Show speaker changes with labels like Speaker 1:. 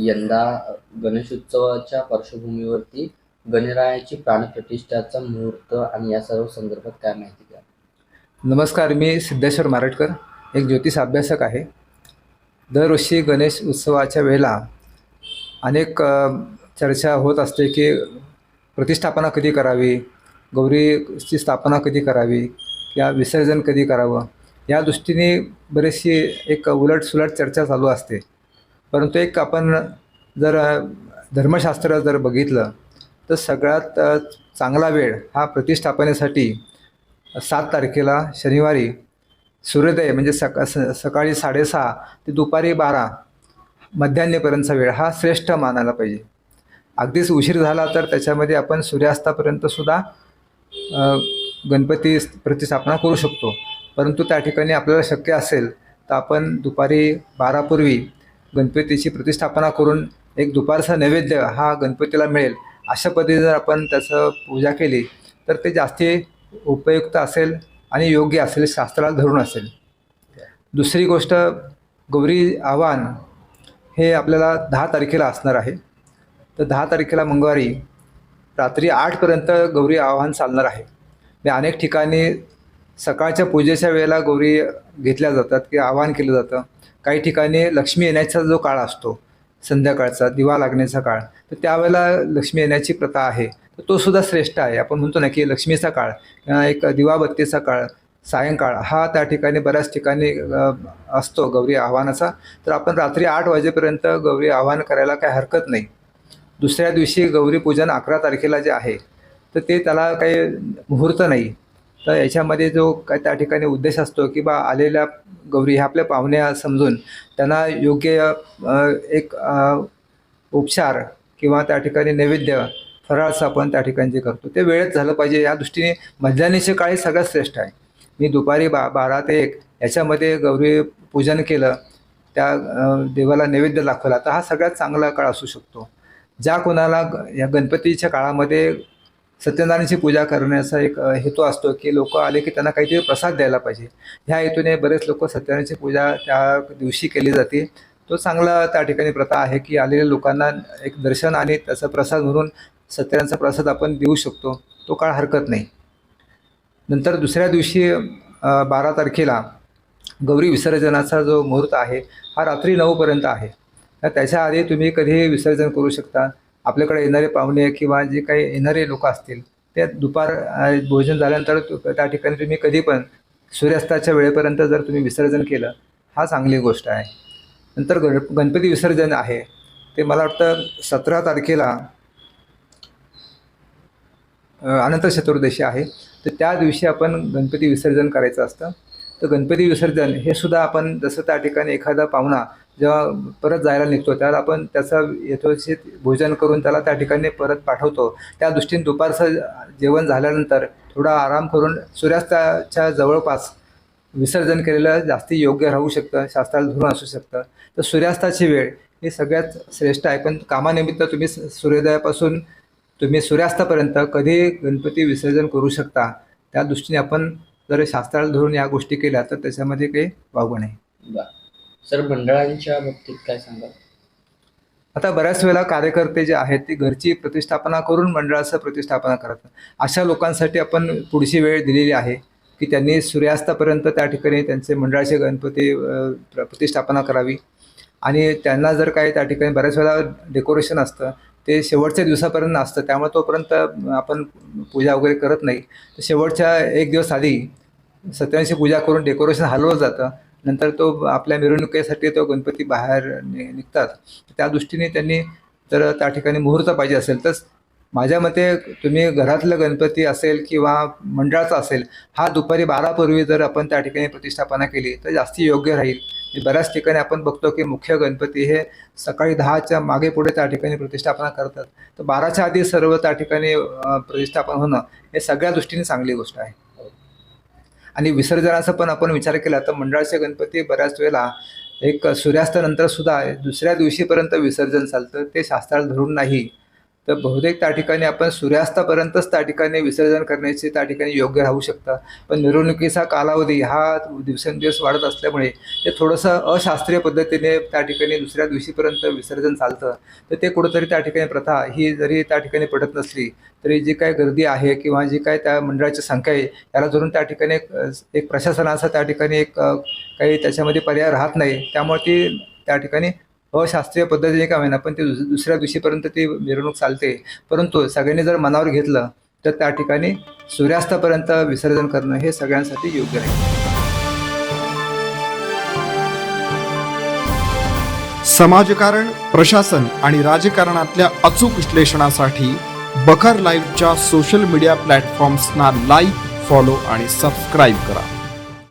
Speaker 1: यंदा गणेशोत्सवाच्या पार्श्वभूमीवरती गणरायाची प्राणप्रतिष्ठाचा मुहूर्त आणि या सर्व संदर्भात काय माहिती द्या?
Speaker 2: नमस्कार मी सिद्धेश्वर मारटकर एक ज्योतिष अभ्यासक आहे. दरवर्षी गणेश उत्सवाच्या वेळेला अनेक चर्चा होत असते की प्रतिष्ठापना कधी करावी गौरीची स्थापना कधी करावी किंवा विसर्जन कधी करावं? या दृष्टीने बरीचशी एक उलटसुलट चर्चा चालू असते. परंतु एक आपण जर धर्मशास्त्र जर बघितलं तर सगळ्यात चांगला वेळ हा प्रतिष्ठापनेसाठी सात तारखेला शनिवारी सूर्योदय म्हणजे सका स सकाळी साडेसहा ते दुपारी बारा मध्यान्हपर्यंतचा वेळ हा श्रेष्ठ मानायला पाहिजे. अगदीच उशीर झाला तर त्याच्यामध्ये आपण सूर्यास्तापर्यंतसुद्धा गणपती प्रतिस्थापना करू शकतो. परंतु त्या ठिकाणी आपल्याला शक्य असेल तर आपण दुपारी बारापूर्वी गणपतीची प्रतिष्ठापना करून एक दुपारचा नैवेद्य हा गणपतीला मिळेल. अशा पद्धतीने जर आपण त्याचं पूजा केली तर ते जास्ती उपयुक्त असेल आणि योग्य असेल शास्त्राला धरून असेल. दुसरी गोष्ट गौरी आव्हान हे आपल्याला दहा तारखेला असणार आहे. तर दहा तारखेला मंगळवारी रात्री आठपर्यंत गौरी आव्हान चालणार आहे. मी अनेक ठिकाणी सकाळच्या पूजेच्या वेळेला गौरी घेतल्या जातात किंवा आवाहन केलं जातं. काही ठिकाणी लक्ष्मी येण्याचा जो काळ असतो संध्याकाळचा दिवा लागण्याचा काळ तर त्यावेळेला लक्ष्मी येण्याची प्रथा आहे. तर तो सुद्धा श्रेष्ठ आहे. आपण म्हणतो ना की लक्ष्मीचा काळ किंवा एक दिवाबत्तीचा काळ सायंकाळ हा त्या ठिकाणी बऱ्याच ठिकाणी असतो गौरी आव्हानाचा. तर आपण रात्री आठ वाजेपर्यंत गौरी आव्हान करायला काही हरकत नाही. दुसऱ्या दिवशी गौरी पूजन अकरा तारखेला जे आहे तर ते त्याला काही मुहूर्त नाही. तर याच्यामध्ये जो काय त्या ठिकाणी उद्देश असतो की बा आलेल्या गौरी ह्या आपल्या पाहुण्या समजून त्यांना योग्य एक उपचार किंवा त्या ठिकाणी नैवेद्य फराळचं आपण त्या ठिकाणी जे करतो ते वेळेत झालं पाहिजे. या दृष्टीने मध्यान्हीचे काळी सगळ्यात श्रेष्ठ आहे. मी दुपारी बा बारा ते एक याच्यामध्ये गौरी पूजन केलं त्या देवाला नैवेद्य दाखवला तर हा सगळ्यात चांगला काळ असू शकतो. ज्या कोणाला ग- या गणपतीच्या काळामध्ये सत्यनारायणची पूजा करण्याचा एक हेतू असतो की लोक आले की त्यांना काहीतरी प्रसाद द्यायला पाहिजे. ह्या हेतूने बरेच लोक सत्यनारायणची पूजा त्या दिवशी केली जाते. तो चांगला त्या ठिकाणी प्रथा आहे की आलेल्या लोकांना एक दर्शन आणि त्याचा प्रसाद म्हणून सत्यनारायणचा प्रसाद आपण देऊ शकतो. तो काळ हरकत नाही. नंतर दुसऱ्या दिवशी बारा तारखेला गौरी विसर्जनाचा जो मुहूर्त आहे हा रात्री नऊपर्यंत आहे. तर त्याच्या आधी तुम्ही कधीही विसर्जन करू शकता. आपल्याकडे येणारे पाहुणे किंवा जे काही येणारे लोक असतील ते दुपार भोजन झाल्यानंतर त्या ठिकाणी तुम्ही कधी पण सूर्यास्ताच्या वेळेपर्यंत जर तुम्ही विसर्जन केलं हा चांगली गोष्ट आहे. नंतर गण गणपती विसर्जन आहे. ते मला वाटतं सतरा तारखेला अनंत चतुर्दशी आहे. तर त्या दिवशी आपण गणपती विसर्जन करायचं असतं. तर गणपती विसर्जन हे सुद्धा आपण जसं त्या ठिकाणी एखादा पाहुणा जेव्हा परत जायला निघतो त्याला आपण त्याचं यथोचित भोजन करून त्याला त्या ठिकाणी परत पाठवतो. त्या दृष्टीने दुपारचं जेवण झाल्यानंतर थोडा आराम करून सूर्यास्ताच्या जवळपास विसर्जन केलेलं जास्ती योग्य राहू शकतं शास्त्राला धरून असू शकतं. तर सूर्यास्ताची वेळ ही सगळ्यात श्रेष्ठ आहे. पण कामानिमित्त तुम्ही स- सूर्योदयापासून तुम्ही सूर्यास्तापर्यंत कधी गणपती विसर्जन करू शकता त्या दृष्टीने आपण जर शास्त्राला धरून या गोष्टी केल्या तर त्याच्यामध्ये काही वावगं नाही
Speaker 1: बा सर मंडळांच्या बाबतीत काय सांगाल?
Speaker 2: आता बऱ्याच वेळेला कार्यकर्ते जे आहेत ते घरची प्रतिष्ठापना करून मंडळाचं प्रतिष्ठापना करतात अशा लोकांसाठी आपण पुढची वेळ दिलेली आहे की त्यांनी सूर्यास्तापर्यंत त्या ठिकाणी त्यांचे मंडळाचे गणपती प्र- प्रतिष्ठापना करावी. आणि त्यांना जर काही त्या ठिकाणी बऱ्याच वेळा डेकोरेशन असतं ते शेवटच्या दिवसापर्यंत असतं त्यामुळे तोपर्यंत आपण पूजा वगैरे करत नाही. तर शेवटच्या एक दिवस आधी सत्यांशी पूजा करून डेकोरेशन हलवलं जातं. नंतर तो आपल्या मिरवणुकीसाठी तो गणपती बाहेर नि निघतात. त्या दृष्टीने त्यांनी जर त्या ठिकाणी मुहूर्त पाहिजे असेल तर माझ्या मते तुम्ही घरातलं गणपती असेल किंवा मंडळाचा असेल हा दुपारी बारापूर्वी जर आपण त्या ठिकाणी प्रतिष्ठापना केली तर जास्ती योग्य राहील. बऱ्याच ठिकाणी आपण बघतो की मुख्य गणपती हे सकाळी दहाच्या मागे पुढे त्या ठिकाणी प्रतिष्ठापना करतात. तर बाराच्या आधी सर्व त्या ठिकाणी प्रतिष्ठापन होणं हे सगळ्या दृष्टीने चांगली गोष्ट आहे. आणि विसर्जनाचा पण आपण विचार केला तर मंडळाचे गणपती बऱ्याच वेळेला एक सूर्यास्तानंतर सुद्धा दुसऱ्या दिवशीपर्यंत विसर्जन चालतं. ते शास्त्राला धरून नाही. तर बहुतेक त्या ठिकाणी आपण सूर्यास्तापर्यंतच त्या ठिकाणी विसर्जन करण्याचे त्या ठिकाणी योग्य राहू शकतं. पण मिरवणुकीचा कालावधी हा दिवसेंदिवस वाढत असल्यामुळे ते थोडंसं अशास्त्रीय पद्धतीने त्या ठिकाणी दुसऱ्या दिवशीपर्यंत विसर्जन चालतं. तर ते कुठंतरी त्या ठिकाणी प्रथा ही जरी त्या ठिकाणी पडत नसली तरी जी काय गर्दी आहे किंवा जी काय त्या मंडळाची संख्या आहे त्याला धरून त्या ठिकाणी एक प्रशासनाचा त्या ठिकाणी एक काही त्याच्यामध्ये पर्याय राहत नाही. त्यामुळे ती त्या ठिकाणी अशास्त्रीय पद्धतीने का होईना पण ते दुस दुसऱ्या दिवशीपर्यंत ती मिरवणूक चालते. परंतु सगळ्यांनी जर मनावर घेतलं तर त्या ठिकाणी सूर्यास्तापर्यंत विसर्जन करणं हे सगळ्यांसाठी योग्य राहील
Speaker 3: समाजकारण प्रशासन आणि राजकारणातल्या अचूक विश्लेषणासाठी बखर लाईव्हच्या सोशल मीडिया प्लॅटफॉर्म्सना लाईक फॉलो आणि सबस्क्राईब करा.